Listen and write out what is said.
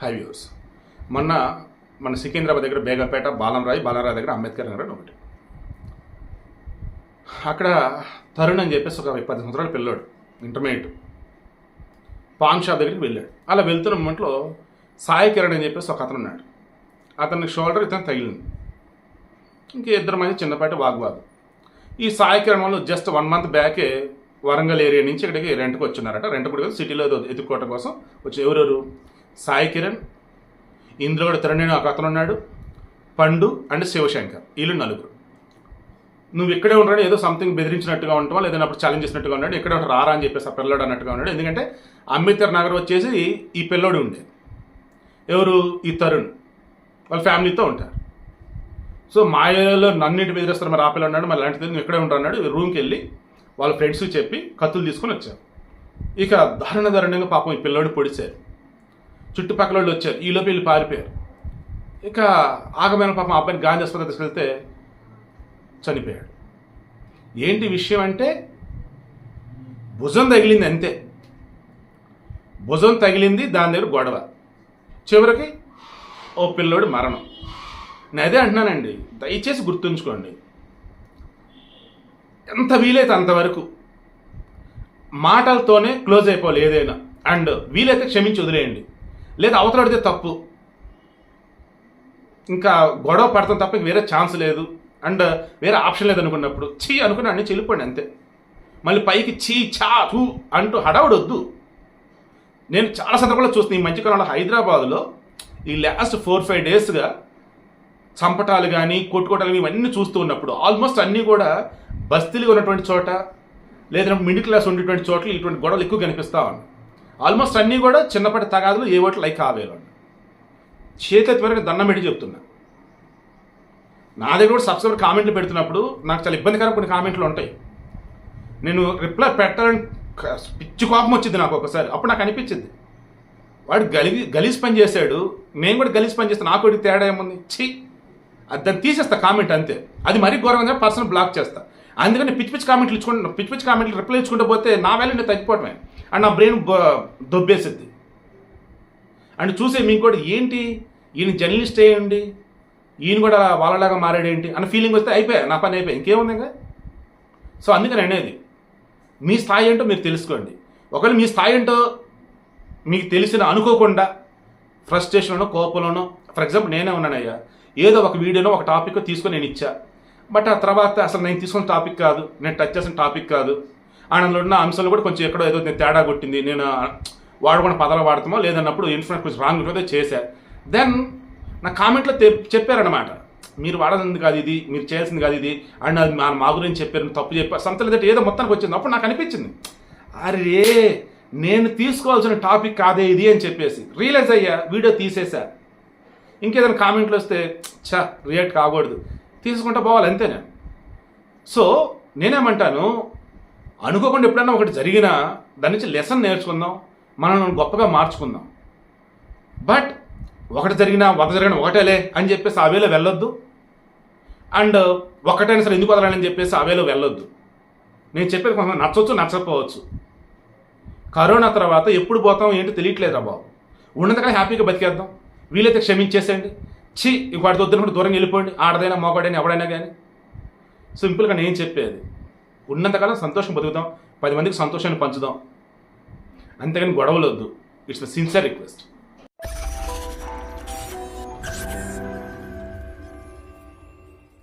High views మొన్న మన సికింద్రాబాద్ దగ్గర బేగంపేట బాలంరాయ్ బాలరాయ్ దగ్గర అంబేద్కర్ నగర్ ఒకటి. అక్కడ తరుణ్ అని చెప్పేసి ఒక పది సంవత్సరాల పిల్లోడు ఇంటర్మీడియట్ పాన్ షాప్ దగ్గరికి వెళ్ళాడు. అలా వెళ్తున్న మొమెంట్లో సాయి కిరణ్ అని చెప్పేసి ఒక అతను ఉన్నాడు. అతని షోల్డర్ ఇతను తగిలింది. ఇంక ఇద్దరు మధ్య చిన్నపాటి వాగ్వాదం ఈ సాయి కిరణ్ వాళ్ళు జస్ట్ వన్ మంత్ బ్యాకే వరంగల్ ఏరియా నుంచి ఇక్కడికి రెంట్కి వచ్చినారట. రెంట్ కూడా సిటీలో ఎదుర్కోవటం ఎత్తుకోవటం కోసం వచ్చి ఎవరెవరు? సాయి కిరణ్ ఇందులో కూడా తిరణి ఒక అతను ఉన్నాడు పండు అండ్ శివశంకర్ వీళ్ళు నలుగురు. నువ్వు ఇక్కడే ఉంటాడు ఏదో సంథింగ్ బెదిరించినట్టుగా ఉంటావా లేదా అప్పుడు ఛాలెంజ్ చేసినట్టుగా ఉన్నాడు ఇక్కడే ఒకటి రారా అని చెప్పేసి ఆ పిల్లడు అన్నట్టుగా ఉన్నాడు. ఎందుకంటే అంబేద్కర్ నగర్ వచ్చేసి ఈ పిల్లోడు ఉండే. ఎవరు? ఈ తరుణ్. వాళ్ళ ఫ్యామిలీతో ఉంటారు. సో మా నన్నింటి బెదిరిస్తారు మరి ఆ పిల్ల ఉన్నాడు మరి అలాంటిది నువ్వు ఇక్కడే ఉంటాడు అన్నాడు రూమ్కి వెళ్ళి వాళ్ళ ఫ్రెండ్స్ చెప్పి కత్తులు తీసుకొని వచ్చారు. ఇక దారుణ దారుణంగా పాపం ఈ పిల్లోడు పొడిచారు. చుట్టుపక్కల వాళ్ళు వచ్చారు. ఈలోపు వీళ్ళు పారిపోయారు. ఇక ఆగమైన పాపం అబ్బాయిని గాంధీ ఆసుపత్రి తీసుకెళ్తే చనిపోయాడు. ఏంటి విషయం అంటే భుజం తగిలింది అంతే. భుజం తగిలింది దాని దగ్గర గొడవ. చివరికి ఓ పిల్లోడు మరణం. నేను అదే అంటున్నానండి దయచేసి గుర్తుంచుకోండి. ఎంత వీలైతే అంతవరకు మాటలతోనే క్లోజ్ అయిపోవాలి ఏదైనా. అండ్ వీలైతే క్షమించి వదిలేయండి. లేదా అవతలడితే తప్పు. ఇంకా గొడవ పడతాం తప్ప వేరే ఛాన్స్ లేదు. అండ్ వేరే ఆప్షన్ లేదు అనుకున్నప్పుడు. చీ అనుకుని అన్ని చెల్లిపోండి అంతే. మళ్ళీ పైకి చీ చా తూ అంటూ హడావుడొద్దు. నేను చాలా సందర్భాల్లో చూస్తున్నాను ఈ మధ్యకాలంలో హైదరాబాద్లో ఈ లాస్ట్ ఫోర్ ఫైవ్ డేస్గా చంపటాలు కానీ కొట్టుకోవటాలు కానీ ఇవన్నీ చూస్తూ ఉన్నప్పుడు ఆల్మోస్ట్ అన్నీ కూడా బస్తీలుగా ఉన్నటువంటి చోట లేదంటే మిడిల్ క్లాస్ ఉండేటువంటి చోట్ల ఇటువంటి గొడవలు ఎక్కువ కనిపిస్తూ ఉన్నాయి. ఆల్మోస్ట్ అన్నీ కూడా చిన్నప్పటి తగాదులు ఏ ఓట్లు లైక్ ఆవేలు చేతి వరకు దండం పెట్టి చెప్తున్నా. నా దగ్గర కూడా సబ్స్క్రైబర్ కామెంట్లు పెడుతున్నప్పుడు నాకు చాలా ఇబ్బందికరం కొన్ని కామెంట్లు ఉంటాయి. నేను రిప్లై పెట్టాలని పిచ్చి కోపం వచ్చింది నాకు ఒకసారి. అప్పుడు నాకు అనిపించింది. వాడు గలి గలీజ్ పని చేశాడు. నేను కూడా గలీజ్ పని చేస్తాను నాకు ఒకటి తేడా ఏముంది? ఛీ! అది దాన్ని తీసేస్తా కామెంట్ అంతే. అది మరీ ఘోరంగా పర్సన్ బ్లాక్ చేస్తా. అందుకని పిచ్చి పిచ్చి కామెంట్లు ఇచ్చుకుంటా పిచ్చి పిచ్చి కామెంట్లు రిప్లై ఇచ్చుకుంటూ పోతే నా వాల్యూ నేను తగ్గిపోవటమే. అండ్ నా బ్రెయిన్ దొబ్బేసిద్ది అండ్ చూసే మీకు కూడా ఏంటి? ఈయన జర్నలిస్ట్ అయ్యండి ఈయన కూడా వాళ్ళలాగా మారాడేంటి అన్న ఫీలింగ్ వస్తే అయిపోయా నా పని అయిపోయి ఇంకేముంది ఇంకా? సో అందుకని అనేది మీ స్థాయి ఏంటో మీరు తెలుసుకోండి. ఒకవేళ మీ స్థాయి ఏంటో మీకు తెలిసిన అనుకోకుండా ఫ్రస్ట్రేషన్లోనో కోపంలోనో ఫర్ ఎగ్జాంపుల్ నేనే ఉన్నానయ్యా ఏదో ఒక వీడియోలో ఒక టాపిక్ తీసుకొని నేను ఇచ్చా బట్ ఆ తర్వాత అసలు నేను తీసుకున్న టాపిక్ కాదు నేను టచ్ చేసిన టాపిక్ కాదు అందులో ఉన్న అంశాలు కూడా కొంచెం ఎక్కడో ఏదో తేడా కొట్టింది. నేను వాడుకున్న పదాలు వాడతామో లేదన్నప్పుడు ఇన్ఫర్మేషన్ కొంచెం రాంగ్ ఉంటుందో చేశారు దెన్ నా కామెంట్లో చెప్పారనమాట మీరు వాడాల్సింది కాదు ఇది మీరు చేయాల్సింది కాదు ఇది అండ్ అది మా- మా గురించి చెప్పారు తప్పు చెప్పారు సంతలు లేదంటే ఏదో మొత్తానికి వచ్చింది. అప్పుడు నాకు అనిపించింది. అరే నేను తీసుకోవాల్సిన టాపిక్ కాదే ఇది అని చెప్పేసి. రియలైజ్ అయ్యా వీడియో తీసేసా ఇంకేదైనా కామెంట్లు వస్తే చా రియాక్ట్ కాకూడదు. తీసుకుంటా పోవాలి అంతేనా? సో నేనేమంటాను అనుకోకుండా ఎప్పుడైనా ఒకటి జరిగినా దాని నుంచి లెసన్ నేర్చుకుందాం మనం గొప్పగా మార్చుకుందాం. బట్ ఒకటి జరిగినా వంద జరిగిన ఒకటేలే అని చెప్పేసి ఆ వేలో వెళ్ళొద్దు. అండ్ ఒకటైనా సరే ఎందుకు వదలాలని చెప్పేసి ఆ వేలో వెళ్ళొద్దు. నేను చెప్పేది కొంచెం నచ్చవచ్చు నచ్చకపోవచ్చు. కరోనా తర్వాత ఎప్పుడు పోతాం ఏంటో తెలియట్లేదురా బాబు? ఉన్నంతగా హ్యాపీగా బతికేద్దాం. వీలైతే క్షమించేసేయండి. ఛీ వాడితో వద్దునప్పుడు దూరం వెళ్ళిపోండి. ఆడదైనా మోగాడైనా ఎవడైనా కానీ. సింపుల్గా నేను చెప్పేది. ఉన్నంతకాలం సంతోషం బతుకుతాం పది మందికి సంతోషాన్ని పంచుదాం. అంతేగాని గొడవలు వద్దు ఇట్స్ ద సిన్సియర్ రిక్వెస్ట్